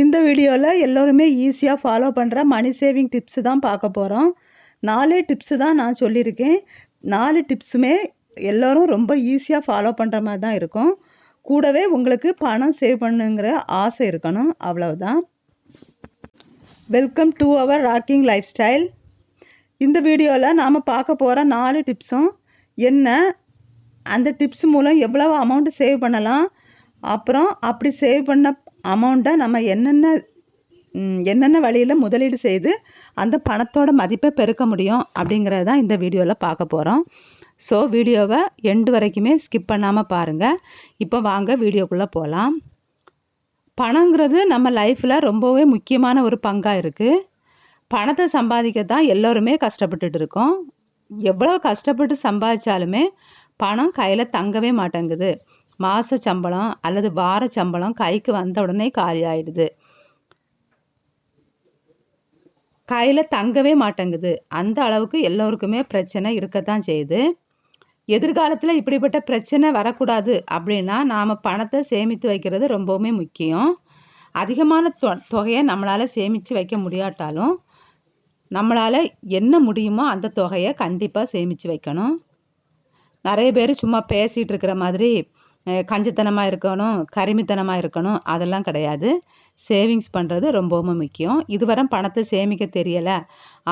இந்த வீடியோவில் எல்லோருமே ஈஸியாக ஃபாலோ பண்ணுற மணி சேவிங் டிப்ஸு தான் பார்க்க போகிறோம் நாலே டிப்ஸு தான் நான் சொல்லியிருக்கேன். நாலு டிப்ஸுமே எல்லோரும் ரொம்ப ஈஸியாக ஃபாலோ பண்ணுற மாதிரி தான் இருக்கும். கூடவே உங்களுக்கு பணம் சேவ் பண்ணுங்கிற ஆசை இருக்கணும். அவ்வளவுதான். Welcome to our rocking lifestyle இந்த வீடியோவில் நாம் பார்க்க போகிற நாலு டிப்ஸும் என்ன? அந்த டிப்ஸ் மூலம் எவ்வளவு அமௌண்ட் சேவ் பண்ணலாம்? அப்புறம் அப்படி சேவ் பண்ண அமௌண்ட்டை நம்ம என்னென்ன என்னென்ன வழியில் முதலீடு செய்து அந்த பணத்தோட மதிப்பை பெருக்க முடியும் அப்படிங்கிறது தான் இந்த வீடியோவில் பார்க்க போகிறோம் ஸோ வீடியோவை எண்டு வரைக்குமே ஸ்கிப் பண்ணாமல் பாருங்கள் இப்போ வாங்க வீடியோக்குள்ளே போகலாம் பணங்கிறது நம்ம லைஃப்பில் ரொம்பவே முக்கியமான ஒரு பங்காக இருக்குது பணத்தை சம்பாதிக்க தான் எல்லோருமே கஷ்டப்பட்டுட்டு இருக்கோம். எவ்வளோ கஷ்டப்பட்டு சம்பாதிச்சாலுமே பணம் கையில் தங்கவே மாட்டேங்குது. மாத சம்பளம் அல்லது வார சம்பளம் கைக்கு வந்த உடனே காலி ஆயிடுது கையில் தங்கவே மாட்டேங்குது. அந்த அளவுக்கு எல்லோருக்குமே பிரச்சனை இருக்கத்தான் செய்யுது. எதிர்காலத்தில் இப்படிப்பட்ட பிரச்சனை வரக்கூடாது அப்படின்னா நாம் பணத்தை சேமித்து வைக்கிறது ரொம்பவுமே முக்கியம். அதிகமான தொ தொகையை நம்மளால் சேமித்து வைக்க முடியாட்டாலும் நம்மளால் என்ன முடியுமோ அந்த தொகையை கண்டிப்பாக சேமித்து வைக்கணும். நிறைய பேர் சும்மா பேசிகிட்டு இருக்கிற மாதிரி கஞ்சத்தனமாக இருக்கணும் கருமித்தனமாக இருக்கணும் அதெல்லாம் கிடையாது. சேவிங்ஸ் பண்ணுறது ரொம்பவும் முக்கியம். இதுவரை பணத்தை சேமிக்க தெரியலை.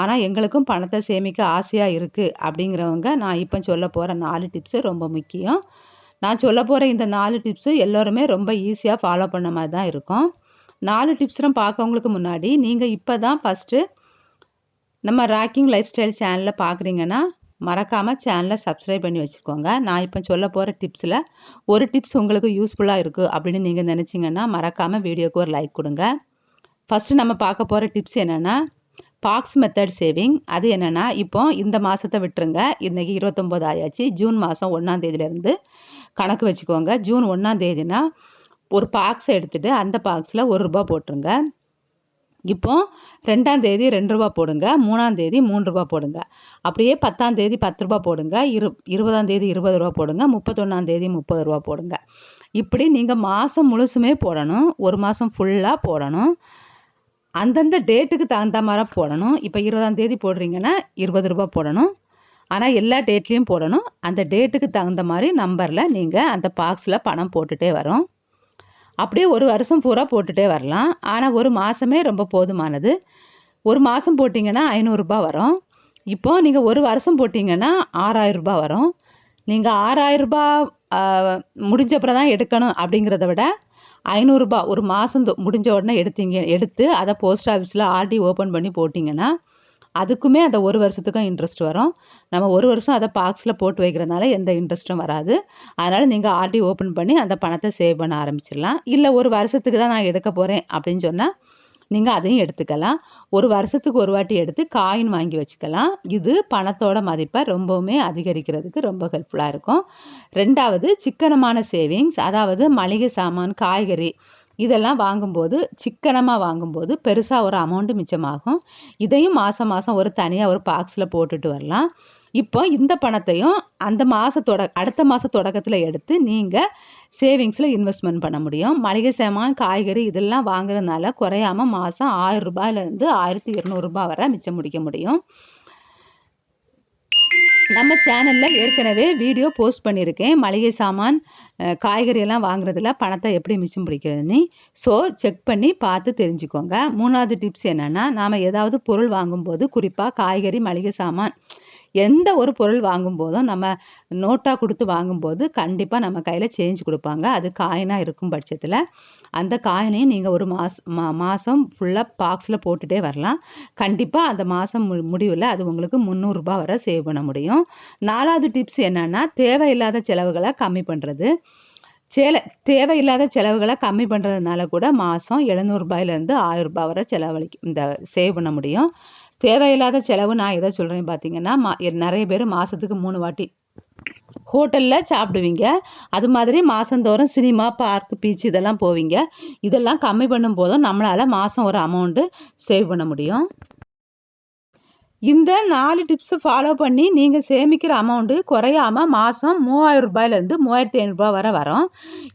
ஆனால் எங்களுக்கும் பணத்தை சேமிக்க ஆசையாக இருக்குது அப்படிங்கிறவங்க நான் இப்போ சொல்ல போகிற நாலு டிப்ஸு ரொம்ப முக்கியம். நான் சொல்ல போகிற இந்த நாலு டிப்ஸும் எல்லோருமே ரொம்ப ஈஸியாக ஃபாலோ பண்ண மாதிரி தான் இருக்கும். நாலு டிப்ஸ்லாம் பார்க்கவங்களுக்கு முன்னாடி நீங்கள் இப்போ தான் ஃபஸ்ட்டு நம்ம ராக்கிங் லைஃப் ஸ்டைல் சேனலில் பார்க்குறீங்கன்னா மறக்காமல் சேனலை சப்ஸ்கிரைப் பண்ணி வச்சுக்கோங்க. நான் இப்போ சொல்ல போகிற டிப்ஸில் ஒரு டிப்ஸ் உங்களுக்கு யூஸ்ஃபுல்லாக இருக்குது அப்படின்னு நீங்கள் நினச்சிங்கன்னா மறக்காமல் வீடியோக்கு ஒரு லைக் கொடுங்க. ஃபஸ்ட்டு நம்ம பார்க்க போகிற டிப்ஸ் என்னென்னா பாக்ஸ் மெத்தட் சேவிங் அது என்னென்னா இப்போ இந்த மாதத்தை விட்டுருங்க. இன்றைக்கி இருபத்தொம்போது ஆயாச்சு. ஜூன் மாதம் ஒன்றாம் தேதியிலேருந்து கணக்கு வச்சுக்கோங்க. ஜூன் ஒன்றாம் தேதினா ஒரு பாக்ஸை எடுத்துகிட்டு அந்த பாக்ஸில் ஒரு ரூபா போட்டுருங்க. இப்போ ரெண்டாம் தேதி ரெண்டு ரூபா போடுங்க மூணாம் தேதி மூணு ரூபா போடுங்க. அப்படியே பத்தாம் தேதி பத்து ரூபா போடுங்க இரு இருபதாம் தேதி இருபது ரூபா போடுங்க முப்பத்தொன்னாம் தேதி முப்பது ரூபா போடுங்க. இப்படி நீங்கள் மாதம் முழுசுமே போடணும் ஒரு மாதம் ஃபுல்லாக போடணும். அந்தந்த டேட்டுக்கு தகுந்த மாதிரி போடணும். இப்போ இருபதாம் தேதி போடுறீங்கன்னா இருபது ரூபா போடணும். ஆனால் எல்லா டேட்லேயும் போடணும். அந்த டேட்டுக்கு தகுந்த மாதிரி நம்பரில் நீங்கள் அந்த பாக்ஸில் பணம் போட்டுட்டே வரும். அப்படியே ஒரு வருஷம் பூரா போட்டுட்டே வரலாம். ஆனால் ஒரு மாதமே ரொம்ப போதுமானது. ஒரு மாதம் போட்டிங்கன்னா ஐநூறுரூபா வரும். இப்போது நீங்கள் ஒரு வருஷம் போட்டிங்கன்னா ஆறாயிரரூபா வரும். நீங்கள் ஆறாயிரரூபா முடிஞ்சப்பறம் தான் எடுக்கணும் அப்படிங்கிறத விட ஐநூறுரூபா ஒரு மாதம் முடிஞ்ச உடனே எடுத்தீங்க எடுத்து அதை போஸ்ட் ஆஃபீஸில் ஆர்டி ஓப்பன் பண்ணி போட்டிங்கன்னா அதுக்குமே அந்த ஒரு வருஷத்துக்கும் இன்ட்ரெஸ்ட் வரும். நம்ம ஒரு வருஷம் அதை பாக்ஸில் போட்டு வைக்கிறதுனால எந்த இன்ட்ரெஸ்ட்டும் வராது. அதனால் நீங்கள் ஆர்டி ஓப்பன் பண்ணி அந்த பணத்தை சேவ் பண்ண ஆரம்பிச்சிடலாம். இல்லை ஒரு வருஷத்துக்கு தான் நான் எடுக்க போகிறேன் அப்படின்னு சொன்னால் நீங்கள் அதையும் எடுத்துக்கலாம். ஒரு வருஷத்துக்கு ஒரு வாட்டி எடுத்து காயின் வாங்கி வச்சுக்கலாம். இது பணத்தோட மதிப்பை ரொம்பவுமே அதிகரிக்கிறதுக்கு ரொம்ப ஹெல்ப்ஃபுல்லாக இருக்கும். ரெண்டாவது சிக்கனமான சேவிங்ஸ் அதாவது மளிகை சாமான் காய்கறி இதெல்லாம் வாங்கும்போது சிக்கனமாக வாங்கும்போது பெருசாக ஒரு அமௌண்ட்டு மிச்சமாகும். இதையும் மாதம் மாதம் ஒரு தனியாக ஒரு பாக்ஸில் போட்டுட்டு வரலாம். இப்போ இந்த பணத்தையும் அந்த மாத தொட அடுத்த மாத தொடக்கத்தில் எடுத்து நீங்கள் சேவிங்ஸில் இன்வெஸ்ட்மெண்ட் பண்ண முடியும். மளிகை சாமான் காய்கறி இதெல்லாம் வாங்குறதுனால குறையாம மாதம் ஆயிரம் ரூபாயிலேருந்து ஆயிரத்தி இரநூறுபா வரை மிச்சம் முடிக்க முடியும். நம்ம சேனலில் ஏற்கனவே வீடியோ போஸ்ட் பண்ணியிருக்கேன். மளிகை சாமான் அஹ், காய்கறி எல்லாம் வாங்குறதுல பணத்தை எப்படி மிச்சம் பிடிக்கிறதுன்னு. ஸோ செக் பண்ணி பார்த்து தெரிஞ்சுக்கோங்க. மூணாவது டிப்ஸ் என்னென்னா நாம் ஏதாவது பொருள் வாங்கும்போது குறிப்பாக காய்கறி மளிகை சாமான் எந்த ஒரு பொருள் வாங்கும்போதும் நம்ம நோட்டாக கொடுத்து வாங்கும்போது கண்டிப்பாக நம்ம கையில் சேஞ்ச் கொடுப்பாங்க. அது காயினாக இருக்கும் பட்சத்தில். அந்த காயினையும் நீங்கள் ஒரு மாஸ் மா மாதம் ஃபுல்லாக பாக்ஸில் போட்டுட்டே வரலாம். கண்டிப்பாக அந்த மாதம் மு முடிவில் அது உங்களுக்கு முந்நூறுரூபா வரை சேவ் பண்ண முடியும். நாலாவது டிப்ஸ் என்னென்னா தேவையில்லாத செலவுகளை கம்மி பண்ணுறது சேல தேவையில்லாத செலவுகளை கம்மி பண்ணுறதுனால கூட மாதம் எழுநூறுபாயிலேருந்து ஆயிரம் ரூபாய் வரை செலவழிக்க இந்த சேவ் பண்ண முடியும். தேவையில்லாத செலவு நான் எதை சொல்கிறேன் பார்த்தீங்கன்னா மா நிறைய பேர் மாதத்துக்கு மூணு வாட்டி ஹோட்டலில் சாப்பிடுவீங்க. அது மாதிரி மாதந்தோறும் சினிமா பார்க் பீச் இதெல்லாம் போவீங்க. இதெல்லாம் கம்மி பண்ணும் போதும் நம்மளால் மாதம் ஒரு அமௌண்ட்டு சேவ் பண்ண முடியும். இந்த நாலு டிப்ஸை ஃபாலோ பண்ணி நீங்கள் சேமிக்கிற அமௌண்ட்டு குறையாம மாதம் மூவாயிரம் ரூபாயிலேருந்து மூவாயிரத்தி ஐநூறுரூபா வரை வரும்.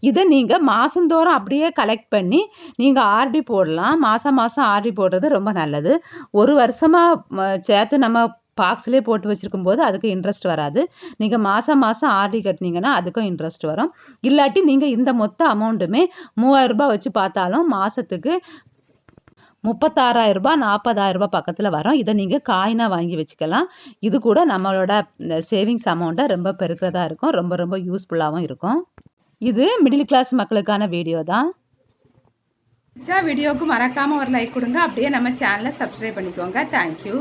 இதை நீங்கள் மாதந்தோறும் அப்படியே கலெக்ட் பண்ணி நீங்கள் ஆர்டி போடலாம். மாதம் மாதம் ஆர்டி போடுறது ரொம்ப நல்லது. ஒரு வருஷமாக சேர்த்து நம்ம பாக்ஸ்லேயே போட்டு வச்சுருக்கும் போது அதுக்கு இன்ட்ரெஸ்ட் வராது. நீங்கள் மாதம் மாதம் ஆர்டி கட்டினீங்கன்னா அதுக்கும் இன்ட்ரெஸ்ட் வரும். இல்லாட்டி நீங்கள் இந்த மொத்த அமௌண்ட்டுமே மூவாயிரம் ரூபாய் வச்சு பார்த்தாலும் மாதத்துக்கு முப்பத்தாறாயிரம் ரூபாய் நாற்பதாயிரம் ரூபாய் பக்கத்தில் வரும். இதை நீங்கள் காயினாக வாங்கி வச்சுக்கலாம். இது கூட நம்மளோட சேவிங்ஸ் அமௌண்ட்டை ரொம்ப பெருக்கிறதா இருக்கும். ரொம்ப ரொம்ப யூஸ்ஃபுல்லாகவும் இருக்கும். இது மிடில் கிளாஸ் மக்களுக்கான வீடியோ தான். வீடியோவுக்கு மறக்காமல் ஒரு லைக் கொடுங்க. அப்படியே நம்ம சேனலை சப்ஸ்கிரைப் பண்ணிக்கோங்க. தேங்க்யூ